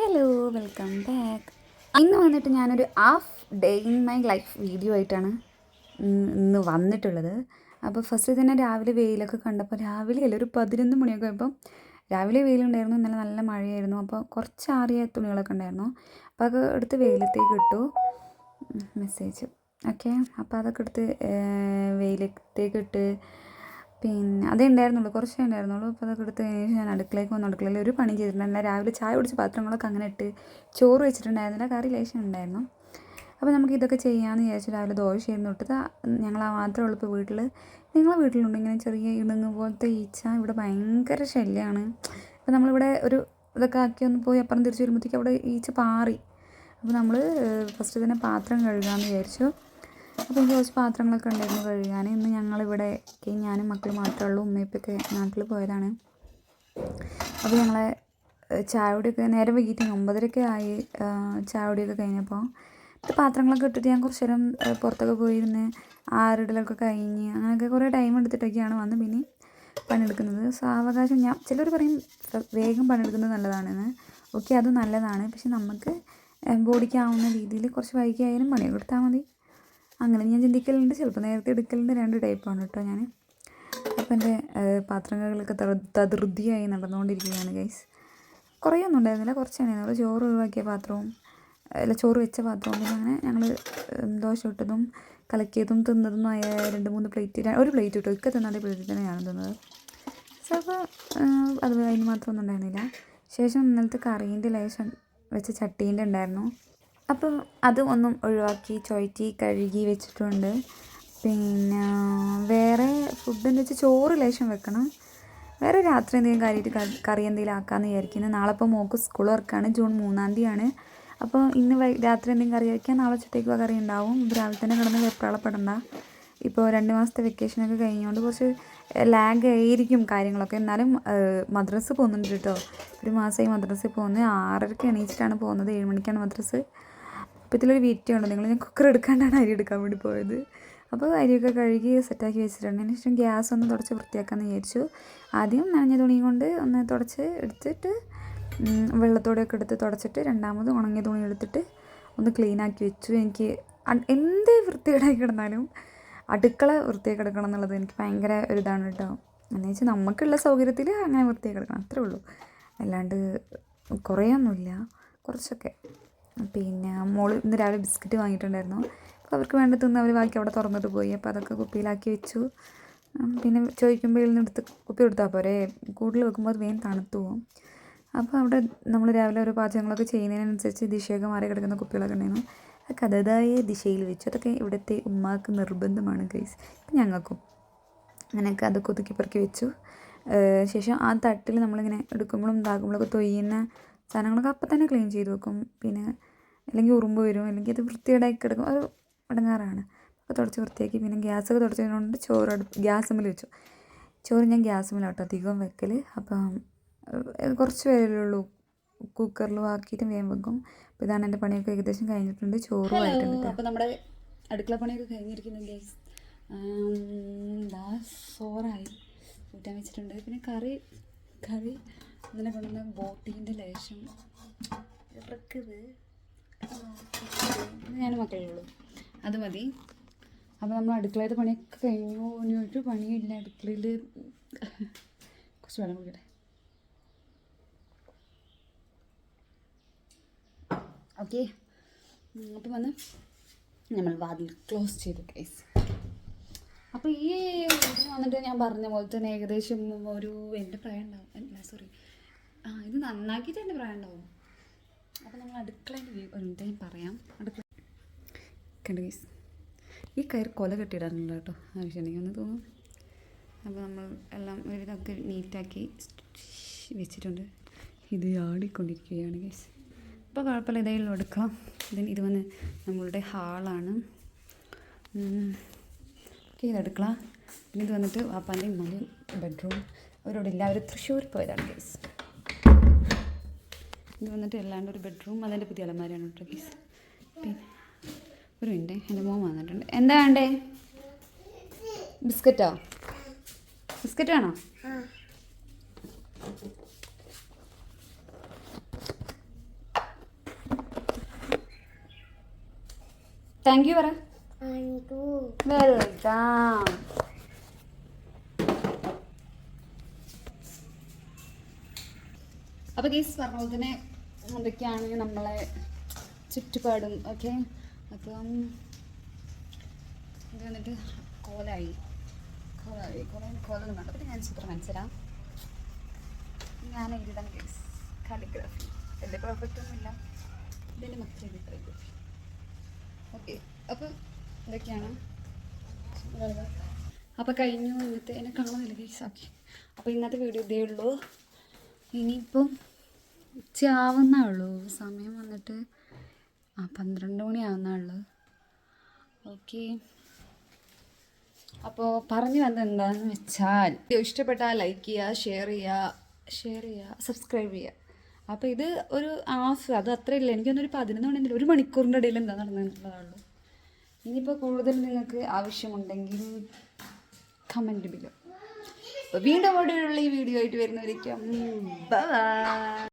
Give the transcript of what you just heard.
Hello welcome back ഇന്ന് വന്നിട്ട് ഞാനൊരു half day in my life video ആയിട്ടാണ് ഇന്ന് വന്നിട്ടുള്ളത്. അപ്പോൾ ഫസ്റ്റ് തന്നെ രാവിലെ വെയിലൊക്കെ കണ്ടപ്പോൾ രാവിലെ അല്ല ഒരു പതിനൊന്ന് മണിയൊക്കെ ആയപ്പോൾ രാവിലെ വെയിലുണ്ടായിരുന്നു ഇന്നലെ നല്ല മഴയായിരുന്നു. അപ്പോൾ കുറച്ച് ആറിയ തുണികളൊക്കെ ഉണ്ടായിരുന്നു. അപ്പോൾ അതൊക്കെ എടുത്ത് വെയിലത്തേക്ക് ഇട്ടു. മെസ്സേജ് ഓക്കെ അപ്പോൾ അതൊക്കെ എടുത്ത് വെയിലത്തേക്ക് ഇട്ട് പിന്നെ അതേ ഉണ്ടായിരുന്നുള്ളൂ കുറച്ചേ ഉണ്ടായിരുന്നുള്ളൂ. അപ്പോൾ അതൊക്കെ എടുത്ത് കഴിഞ്ഞ് ഞാൻ അടുക്കളയ്ക്ക് വന്നു അടുക്കളയിൽ ഒരു പണി ചെയ്തിട്ടുണ്ടായിരുന്നില്ല രാവിലെ ചായ കുടിച്ച പാത്രങ്ങളൊക്കെ അങ്ങനെ ഇട്ട് ചോറ് വെച്ചിട്ടുണ്ടായിരുന്നില്ല കറി ലേശം ഉണ്ടായിരുന്നു. അപ്പോൾ നമുക്ക് ഇതൊക്കെ ചെയ്യാമെന്ന് വിചാരിച്ചു രാവിലെ ദോശയായിരുന്നു ഇട്ടത്. ഞങ്ങൾ ആ മാത്രമേ ഉള്ളൂ ഇപ്പോൾ വീട്ടിൽ. നിങ്ങളെ വീട്ടിലുണ്ട് ഇങ്ങനെ ചെറിയ ഇണങ്ങ് പോലത്തെ ഈച്ച. ഇവിടെ ഭയങ്കര ശല്യമാണ്. അപ്പോൾ നമ്മളിവിടെ ഒരു ഇതൊക്കെ ആക്കി ഒന്ന് പോയി അപ്പുറം തിരിച്ച് വരുമ്പോഴത്തേക്ക് അവിടെ ഈച്ച പാറി. അപ്പോൾ നമ്മൾ ഫസ്റ്റ് തന്നെ പാത്രം കഴുകാമെന്ന് വിചാരിച്ചു. അപ്പോൾ എനിക്ക് കുറച്ച് പാത്രങ്ങളൊക്കെ ഉണ്ടായിരുന്നു കഴുകാൻ. ഇന്ന് ഞങ്ങളിവിടെ ഞാനും മക്കൾ മാത്രമേ ഉള്ളൂ. ഉമ്മയിപ്പൊക്കെ നാട്ടിൽ പോയതാണ്. അപ്പോൾ ഞങ്ങളെ ഏഹ്, ചായകുടിയൊക്കെ നേരെ വൈകിട്ട് ഒമ്പതരയൊക്കെ ആയി. ഏഹ്, ചായകുടിയൊക്കെ കഴിഞ്ഞപ്പോൾ പാത്രങ്ങളൊക്കെ ഇട്ടിട്ട് ഞാൻ കുറച്ച് നേരം പുറത്തൊക്കെ പോയിരുന്ന് ആറിടലൊക്കെ കഴിഞ്ഞ് അങ്ങനെയൊക്കെ കുറേ ടൈം എടുത്തിട്ടൊക്കെയാണ് വന്ന് പിന്നെ പണിയെടുക്കുന്നത്. സാവകാശം ഞാൻ ചിലർ പറയും "ഫ- വേഗം പണിയെടുക്കുന്നത് നല്ലതാണെന്ന്. ഓക്കെ അത് നല്ലതാണ്. പക്ഷെ നമുക്ക് ബോഡിക്ക് ആവുന്ന രീതിയിൽ കുറച്ച് വൈകിയായാലും പണിയൊക്കെ എടുത്താൽ മതി. അങ്ങനെ ഞാൻ ചിന്തിക്കലുണ്ട്. ചിലപ്പോൾ നേരത്തെ എടുക്കലുണ്ട് രണ്ട് ടൈപ്പാണ് കേട്ടോ ഞാൻ. അപ്പോൾ എന്റെ പാത്രങ്ങളൊക്കെ തതൃതിയായി നടന്നുകൊണ്ടിരിക്കുകയാണ് ഗൈസ് കുറേ ഒന്നും ഉണ്ടായിരുന്നില്ല കുറച്ചാണ് ഞങ്ങൾ ചോറ് ഒഴിവാക്കിയ പാത്രവും അല്ല ചോറ് വെച്ച പാത്രവും പിന്നെ അങ്ങനെ ഞങ്ങൾ ദോശ ഇട്ടതും കലക്കിയതും തിന്നതും ആയ രണ്ട് മൂന്ന് പ്ലേറ്റ് ഒരു പ്ലേറ്റ് ഇട്ടു. ഒക്കെ തിന്നാതെ പ്ലേറ്റിൽ തന്നെയാണ് തിന്നത്. സോ അപ്പോൾ അത് അതിന് മാത്രമൊന്നും ഉണ്ടായിരുന്നില്ല. ശേഷം ഇന്നലത്തെ കറീന്റെ ലേശം വെച്ച ചട്ടീന്റെ ഉണ്ടായിരുന്നു. അപ്പം അത് ഒന്നും ഒഴിവാക്കി ചുഴറ്റി കഴുകി വെച്ചിട്ടുണ്ട്. പിന്നെ വേറെ ഫുഡ് എന്ന് വെച്ചാൽ ചോറ് ലേശം വെക്കണം. വേറെ രാത്രി എന്തെങ്കിലും കാര്യമായിട്ട് കറി എന്തെങ്കിലും ആക്കാമെന്ന് വിചാരിക്കുന്നു. നാളെ ഇപ്പോൾ മോക്ക് സ്കൂൾ വർക്കാണ് ജൂൺ മൂന്നാം തീയതിയാണ്. അപ്പോൾ ഇന്ന് രാത്രി എന്തെങ്കിലും കറി വയ്ക്കാൻ നാളെ ഉച്ചത്തേക്ക് കറി ഉണ്ടാവും. രാവിലെ തന്നെ കിടന്ന് വെപ്രാളപ്പെടണ്ട. ഇപ്പോൾ രണ്ട് മാസത്തെ വെക്കേഷനൊക്കെ കഴിഞ്ഞുകൊണ്ട് കുറച്ച് ലാഗ് ആയിരിക്കും കാര്യങ്ങളൊക്കെ. എന്നാലും മദ്രസ് പോകുന്നുണ്ട് കേട്ടോ ഒരു മാസമായി മദ്രസ്സിൽ പോകുന്നത് ആറരയ്ക്ക് എണീച്ചിട്ടാണ് പോകുന്നത്. ഏഴ് മണിക്കാണ് മദ്രസ്. അപ്പോൾ വീറ്റ് ഉണ്ട് നിങ്ങൾ ഞാൻ കുക്കർ എടുക്കാണ്ടാണ് അരി എടുക്കാൻ വേണ്ടി പോയത്. അപ്പോൾ അരിയൊക്കെ കഴുകി സെറ്റാക്കി വെച്ചിട്ടുണ്ട്. അതിന് ശേഷം ഗ്യാസ് ഒന്ന് തുടച്ച് വൃത്തിയാക്കാമെന്ന് വിചാരിച്ചു. ആദ്യം നനഞ്ഞ തുണി കൊണ്ട് ഒന്ന് തുടച്ച് എടുത്തിട്ട് വെള്ളത്തോടെയൊക്കെ എടുത്ത് തുടച്ചിട്ട് രണ്ടാമത് ഉണങ്ങിയ തുണി എടുത്തിട്ട് ഒന്ന് ക്ലീൻ ആക്കി വെച്ചു. എനിക്ക് എന്ത് വൃത്തികേടായി കിടന്നാലും അടുക്കള വൃത്തിയായി കിടക്കണം എന്നുള്ളത് എനിക്ക് ഭയങ്കര ഒരു ഇതാണ് കേട്ടോ. എന്ന് വെച്ചാൽ നമുക്കുള്ള സൗകര്യത്തിൽ അങ്ങനെ വൃത്തിയായി കിടക്കണം അത്രേ ഉള്ളൂ. അല്ലാണ്ട് കുറേയൊന്നുമില്ല. കുറച്ചൊക്കെ. പിന്നെ മോൾ ഇന്ന് രാവിലെ ബിസ്ക്കറ്റ് വാങ്ങിയിട്ടുണ്ടായിരുന്നു. അപ്പോൾ അവർക്ക് വേണ്ട തിന്ന് അവർ ബാക്കി അവിടെ തുറന്നിട്ട് പോയി. അപ്പോൾ അതൊക്കെ കുപ്പിയിലാക്കി വെച്ചു. പിന്നെ ചോദിക്കുമ്പോൾ ഇതിൽ നിന്ന് എടുത്ത് കുപ്പി കൊടുത്താൽ പോരെ? കൂടുതൽ വെക്കുമ്പോൾ അത് വേഗം തണുത്തു പോകും അപ്പോൾ അവിടെ നമ്മൾ രാവിലെ ഓരോ പാചകങ്ങളൊക്കെ ചെയ്യുന്നതിനനുസരിച്ച് ദിശയൊക്കെ മാറി കിടക്കുന്ന കുപ്പികളൊക്കെ ഉണ്ടായിരുന്നു. അതൊക്കെ അതതായ ദിശയിൽ വെച്ചു. അതൊക്കെ ഇവിടുത്തെ ഉമ്മാക്ക് നിർബന്ധമാണ് ഗൈസ്. ഇപ്പം ഞങ്ങൾക്കും അങ്ങനെയൊക്കെ അതൊക്കെ ഒതുക്കി പെറുക്കി വെച്ചു. ശേഷം ആ തട്ടിൽ നമ്മളിങ്ങനെ എടുക്കുമ്പോഴും ഇതാക്കുമ്പോഴൊക്കെ തൊയ്യുന്ന സാധനങ്ങളൊക്കെ അപ്പം തന്നെ ക്ലീൻ ചെയ്ത് വെക്കും. പിന്നെ അല്ലെങ്കിൽ ഉറുമ്പ് വരും. അല്ലെങ്കിൽ അത് വൃത്തികേടായി കിടക്കും. ഒരു ഇടങ്ങാറാണ്. അപ്പോൾ തുടച്ച് വൃത്തിയാക്കി. പിന്നെ ഗ്യാസൊക്കെ തുടച്ചതിനോണ്ട് ചോറ് അടുപ്പ് ഗ്യാസുമ്മൽ വെച്ചു. ചോറ് ഞാൻ ഗ്യാസ് ഗ്യാസുമ്മലാട്ടോ അധികം വെക്കൽ അപ്പം കുറച്ച് പേരുള്ളൂ കുക്കറിലും കുക്കറിൽ ആക്കിയിട്ട് വേഗം വെക്കും. അപ്പോൾ ഇതാണ് എന്റെ പണിയൊക്കെ ഏകദേശം കഴിഞ്ഞിട്ടുണ്ട്. ചോറും ആയിട്ടുണ്ട്. അപ്പോൾ നമ്മുടെ അടുക്കള പണിയൊക്കെ കഴിഞ്ഞിരിക്കുന്നു ഗ്യാസ് ദാ ചോറായി കൂട്ടാൻ വെച്ചിട്ടുണ്ട്. പിന്നെ കറി കറി. ഇന്നലെ കൊണ്ടുവന്ന ബോട്ടീന്റെ ലേശം ഇറക്കത് ഞാൻ മക്കളേ ഉള്ളൂ. അത് മതി. അപ്പോൾ നമ്മൾ അടുക്കളയുടെ പണിയൊക്കെ കഴിഞ്ഞു. ഇനി ഒരു പണിയില്ല. അടുക്കളയിൽ കുറച്ച് വെള്ളം കുടിക്കട്ടെ. ഓക്കെ. അപ്പം വന്ന് നമ്മൾ വാതിൽ ക്ലോസ് ചെയ്തു കേസ് അപ്പോൾ ഈ വന്നിട്ട് ഞാൻ പറഞ്ഞ പോലെ തന്നെ ഏകദേശം ഒരു എന്റെ പ്രായം ഉണ്ടാവും. സോറി ആ ഇത് നന്നാക്കിയിട്ട് എന്റെ പ്രായം ഉണ്ടാവും. അപ്പോൾ നമ്മൾ അടുക്കളേന്റെ വ്യൂ എന്തായാലും പറയാം. അടുക്കള കണ്ടു കേസ് ഈ കയർ കൊല കെട്ടിയിടാനുള്ള കേട്ടോ. ആവശ്യമുണ്ടെങ്കിൽ ഒന്ന് തോന്നും അപ്പോൾ നമ്മൾ എല്ലാം ഒരുവിധമൊക്കെ നീറ്റാക്കി വെച്ചിട്ടുണ്ട്. ഇത് ആടിക്കൊണ്ടിരിക്കുകയാണ് ഗൈസ് അപ്പോൾ കുഴപ്പമില്ല ഇതായാലും എടുക്കാം. ദെൻ ഇത് വന്ന് നമ്മളുടെ ഹാളാണ്. ഓക്കെ ഇത് അടുക്കള. പിന്നെ ഇത് വന്നിട്ട് വാപ്പാന്റെയും ഉമ്മാന്റെയും ബെഡ്റൂം അവരോട് എല്ലാവരും തൃശ്ശൂർ പോയതാണ് ഗൈസ് ഇത് വന്നിട്ട് അല്ലാണ്ട് ഒരു ബെഡ്റൂം അതിന്റെ പുതിയ അലമാരയാണ് കേട്ടോ പ്ലീസ് പിന്നെ ഒരു മിനിറ്റ് എന്റെ മോൻ വന്നിട്ടുണ്ട്. എന്താ വേണ്ടേ? ബിസ്ക്കറ്റോ? ബിസ്ക്കറ്റ് വേണോ? താങ്ക് യു പറയാം അപ്പൊ അപ്പോൾ കേസ് പറഞ്ഞ പോലെ തന്നെ അതൊക്കെയാണ് നമ്മളെ ചുറ്റുപാടും ഓക്കെ അപ്പം ഇത് വന്നിട്ട് കോലായി. കോലായി. കോല കോലൊന്നും വേണ്ട പിന്നെ ഞാൻ ചിത്രം മനസ്സിലാം ഞാൻ എഴുതാൻ കേസ് കാലിഗ്രാഫി എന്റെ പെർഫെക്റ്റ് ഒന്നുമില്ല ഇതിന്റെ മറ്റൊരു കാലിഗ്രാഫി ഓക്കെ അപ്പം ഇതൊക്കെയാണ്. അപ്പോൾ കഴിഞ്ഞു. ഇന്നത്തെ എന്നെ കാണുന്നില്ല കേസ് ഓക്കെ അപ്പോൾ ഇന്നത്തെ വീഡിയോ ഇതേ ഉള്ളൂ. ഇനിയിപ്പം ഉച്ചയാവുന്നേ ഉള്ളൂ. സമയം വന്നിട്ട് ആ പന്ത്രണ്ട് മണി ആവുന്നേ ഓക്കെ. അപ്പോൾ പറഞ്ഞു വന്നത് എന്താണെന്ന് വെച്ചാൽ ഇഷ്ടപ്പെട്ടാൽ ലൈക്ക് ചെയ്യുക ഷെയർ ചെയ്യുക ഷെയർ ചെയ്യുക സബ്സ്ക്രൈബ് ചെയ്യുക അപ്പോൾ ഇത് ഒരു ഹാഫ് അത് ഇല്ല എനിക്കൊന്നൊരു പതിനൊന്ന് മണി ഒരു മണിക്കൂറിന്റെ ഇടയിൽ എന്താ നടന്നിട്ടുള്ളതുള്ളൂ ഇനിയിപ്പോൾ കൂടുതൽ നിങ്ങൾക്ക് ആവശ്യമുണ്ടെങ്കിൽ കമന്റ് ബിലോ വീണ്ടും അവിടെയുള്ള ഈ വീഡിയോ ആയിട്ട് വരുന്നവരേക്കും ബൈ